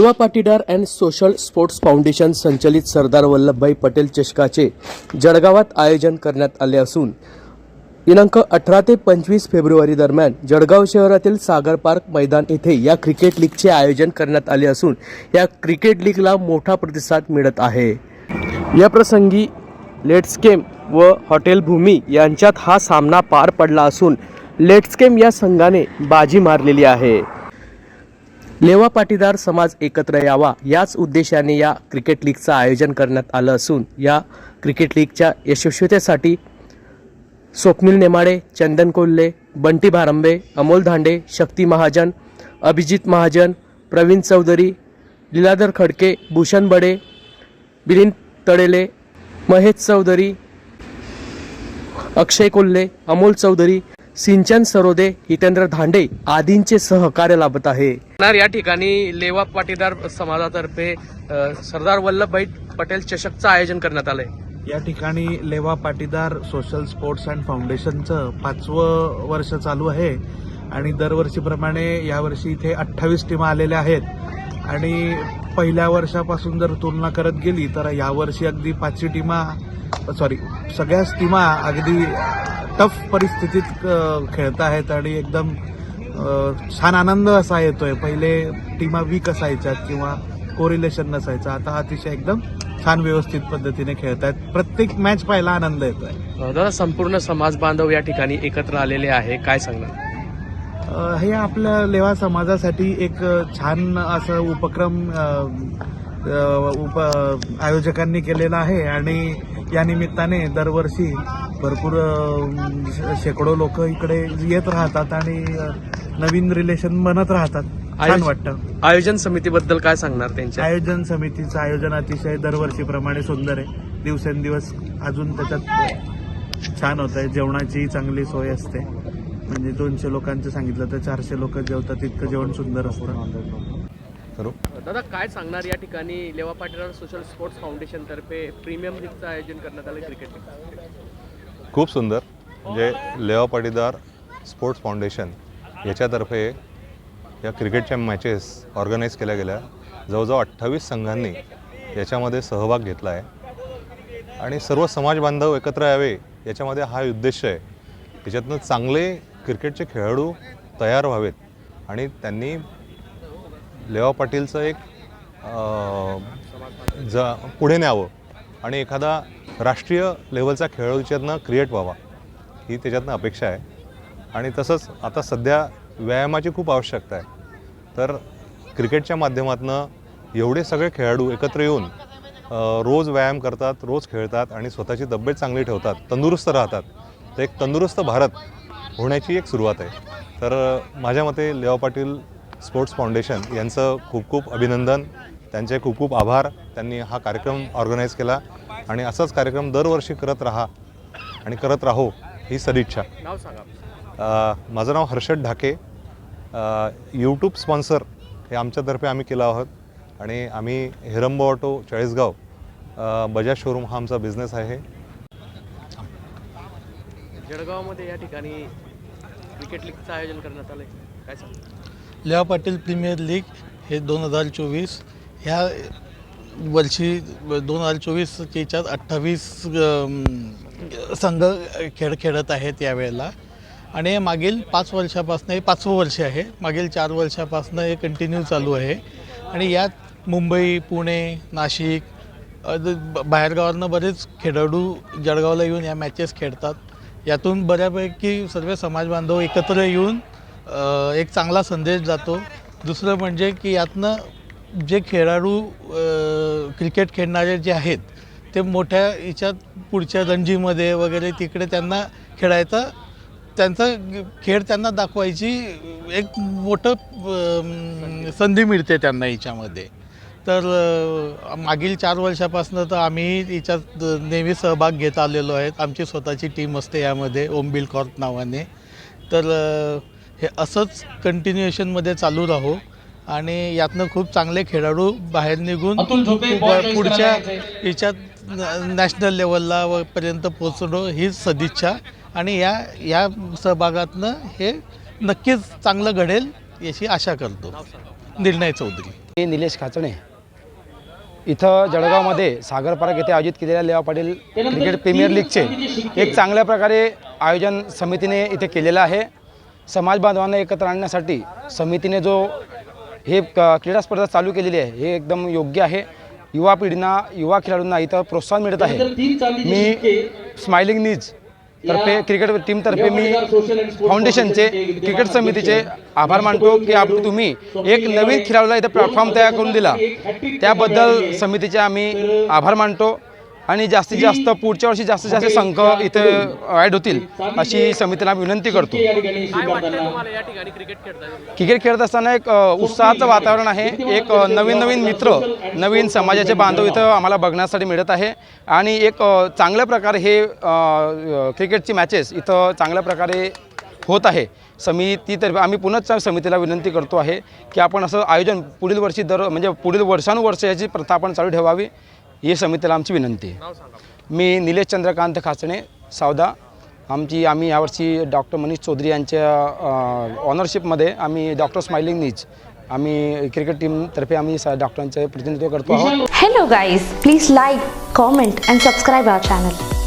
सेवा Patidar and social sports foundation संचलित सरदार वल्लभभाई पटेल चषकाचे जळगावात आयोजन करण्यात आले असून दिनांक अठरा ते पंचवीस फेब्रुवारी दरम्यान जळगाव शहरातील सागर पार्क मैदान येथे या क्रिकेट लीगचे आयोजन करण्यात आले असून या क्रिकेट लीगला मोठा प्रतिसाद मिळत आहे. या प्रसंगी लेट्सकेम व हॉटेल भूमी यांच्यात हा सामना पार पडला असून लेट्सकेम या संघाने बाजी मारलेली आहे. लेवा पाटीदार समाज एकत्र यावा याच उद्देशाने या क्रिकेट लीगचं आयोजन करण्यात आलं असून या क्रिकेट लीगच्या यशस्वीतेसाठी स्वप्नील नेमाडे चंदन कोल्हे बंटी भारंबे अमोल धांडे शक्ती महाजन अभिजित महाजन प्रवीण चौधरी लीलाधर खडके भूषण बडे बिलिन तडेले महेश चौधरी अक्षय कोल्हे अमोल चौधरी सिंचन सरोदे हितेंद्र धांडे आदींचे सहकार्य लाभत आहे. या ठिकाणी लेवा पाटीदार समाजातर्फे सरदार वल्लभभाई पटेल चषकचं आयोजन करण्यात आलंय. या ठिकाणी Leva Patidar social sports and फाउंडेशनचं पाचवं वर्ष चालू आहे आणि दरवर्षीप्रमाणे यावर्षी इथे अठ्ठावीस टीमा आलेल्या आहेत. आणि पहिल्या वर्षापासून जर तुलना करत गेली तर यावर्षी अगदी पाचही टीमा सॉरी सगळ्याच टीमा अगदी टफ परिस्थितीत खेळत आहेत आणि एकदम छान आनंद असा येतोय. पहिले टीमा वीक असायच्या किंवा कोरिलेशन नसायचं. आता अतिशय एकदम छान व्यवस्थित पद्धतीने खेळत आहेत. प्रत्येक मॅच पाहायला आनंद येतोय. दादा संपूर्ण समाज बांधव या ठिकाणी एकत्र आलेले आहे. काय सांगणार? हे आपल्या लेवा समाजासाठी एक छान असं उपक्रम उप आयोजकांनी केलेला आहे. आणि या निमित्ताने दरवर्षी भरपूर शेकडो लोक इकडे येत राहतात आणि नवीन रिलेशन बनत राहतात. छान वाटतं. आयोजन समितीबद्दल काय सांगणार त्यांच्या? आयोजन समितीचं आयोजन अतिशय दरवर्षीप्रमाणे सुंदर आहे. दिवसेंदिवस अजून त्याच्यात छान होत आहे जेवणाची चांगली सोय असते. म्हणजे दोनशे लोकांचं सांगितलं तर चारशे लोक जेवतात इतकं जेवण सुंदर असतं. करू. दादा काय सांगणार या ठिकाणी Leva Patidar social sports foundation तर्फे प्रीमियम लीगचं आयोजन करण्यात आलं क्रिकेट खूप सुंदर. म्हणजे लेवा पाटीदार स्पोर्ट्स फाउंडेशन याच्यातर्फे या क्रिकेटच्या मॅचेस ऑर्गनाईज केल्या गेल्या. जवळजवळ अठ्ठावीस संघांनी याच्यामध्ये सहभाग घेतला आहे. आणि सर्व समाज बांधव एकत्र यावे याच्यामध्ये हा उद्देश आहे. याच्यातनं चांगले क्रिकेटचे खेळाडू तयार व्हावेत आणि त्यांनी लेवा पाटीलचं एक ज पुढे न्यावं आणि एखादा राष्ट्रीय लेवलचा खेळाडू क्रिएट व्हावा ही त्याच्यातनं अपेक्षा आहे. आणि तसंच आता सध्या व्यायामाची खूप आवश्यकता आहे. तर क्रिकेटच्या माध्यमातून एवढे सगळे खेळाडू एकत्र येऊन रोज व्यायाम करतात रोज खेळतात आणि स्वतःची तब्येत चांगली ठेवतात तंदुरुस्त राहतात. तर एक तंदुरुस्त भारत होण्याची एक सुरुवात आहे. तर माझ्या मते लेवा पाटील स्पोर्ट्स फाउंडेशन यांचं खूप खूप अभिनंदन. त्यांचे खूप खूप आभार. त्यांनी हा कार्यक्रम ऑर्गनाईज केला आणि असाच कार्यक्रम दरवर्षी करत राहा आणि करत राहो ही सदिच्छा. नाव सांगा. माझं नाव हर्षद ढाके. यूट्यूब स्पॉन्सर हे आमच्यातर्फे आम्ही केलं आहोत आणि आम्ही हिरंबो ऑटो चाळीसगाव बजाज शोरूम हा आमचा बिझनेस आहे. जळगावमध्ये या ठिकाणी क्रिकेट लीगचं आयोजन करण्यात आलंय. काय सांगणार लेवा पाटील प्रीमियर लीग हे दोन हजार चोवीस ह्या वर्षी दोन हजार चोवीसच्या अठ्ठावीस संघ खेळ खेळत आहेत यावेळेला. आणि हे मागील पाच वर्षापासून हे पाचवं वर्ष आहे. मागील चार वर्षापासून हे कंटिन्यू चालू आहे. आणि यात मुंबई पुणे नाशिक बाहेरगावांना बरेच खेळाडू जळगावला येऊन या मॅचेस खेळतात. यातून बऱ्यापैकी सर्व समाजबांधव एकत्र येऊन एक चांगला संदेश जातो. दुसरं म्हणजे की यातनं जे खेळाडू क्रिकेट खेळणारे जे आहेत ते मोठ्या याच्यात पुढच्या रणजीमध्ये वगैरे तिकडे त्यांना खेळायचा त्यांचा खेळ त्यांना दाखवायची एक मोठं संधी मिळते त्यांना याच्यामध्ये. तर मागील चार वर्षापासून तर आम्ही याच्यात नेहमी सहभाग घेत आलेलो आहेत. आमची स्वतःची टीम असते यामध्ये ओमबिल कॉर्प नावाने. तर हे असंच कंटिन्युएशनमध्ये चालू राहो आणि यातनं खूप चांगले खेळाडू बाहेर निघून पुढच्या याच्यात नॅशनल लेवलला व- पर्यंत पोचणं ही सदिच्छा. आणि या या सहभागातनं हे नक्कीच चांगलं घडेल याची आशा करतो. निर्णय चौधरी. मी निलेश खाचणे. इथं जळगावमध्ये सागर पार्क येथे आयोजित केलेल्या लेवा पाटील क्रिकेट प्रीमियर लीगचे एक चांगल्या प्रकारे आयोजन समितीने इथे केलेलं आहे. समाज बांधवांना एकत्र आणण्यासाठी समितीने जो हे क- क्रीडा स्पर्धा चालू केलेली आहे हे एकदम योग्य आहे. युवा पिढींना युवा खेळाडूंना इथं प्रोत्साहन मिळत आहे. मी स्माइलिंग नीज तर्फे क्रिकेट टीमतर्फे मी फाउंडेशनचे क्रिकेट समितीचे आभार मानतो की आप तुम्ही एक नवीन खेळाडूला इथं प्लॅटफॉर्म तयार करून दिला. त्याबद्दल समितीचे आम्ही आभार मानतो. आणि जास्तीत जास्त पुढच्या वर्षी जास्तीत जास्त संघ इथे ॲड होतील अशी समितीला विनंती करतो. क्रिकेट खेळत असताना एक उत्साहाचं वातावरण आहे. एक नवीन नवीन मित्र नवीन समाजाचे बांधव इथं आम्हाला बघण्यासाठी मिळत आहे. आणि एक चांगल्या प्रकारे हे क्रिकेटची मॅचेस इथं चांगल्या प्रकारे होत आहे. समितीतर्फे आम्ही पुन्हा समितीला विनंती करतो आहे की आपण असं आयोजन पुढील वर्षी दर म्हणजे पुढील वर्षानुवर्ष याची प्रथा आपण चालू ठेवावी. ही समितीला आमची विनंती आहे. मी निलेश चंद्रकांत खाचणे सावदा. आमची आम्ही यावर्षी डॉक्टर मनीष चौधरी यांच्या ऑनरशिपमध्ये आम्ही डॉक्टर स्माइलिंग नीज आम्ही क्रिकेट टीमतर्फे आम्ही डॉक्टरांचे प्रतिनिधित्व करतो आहोत. Hello guys, please like, comment and subscribe our channel.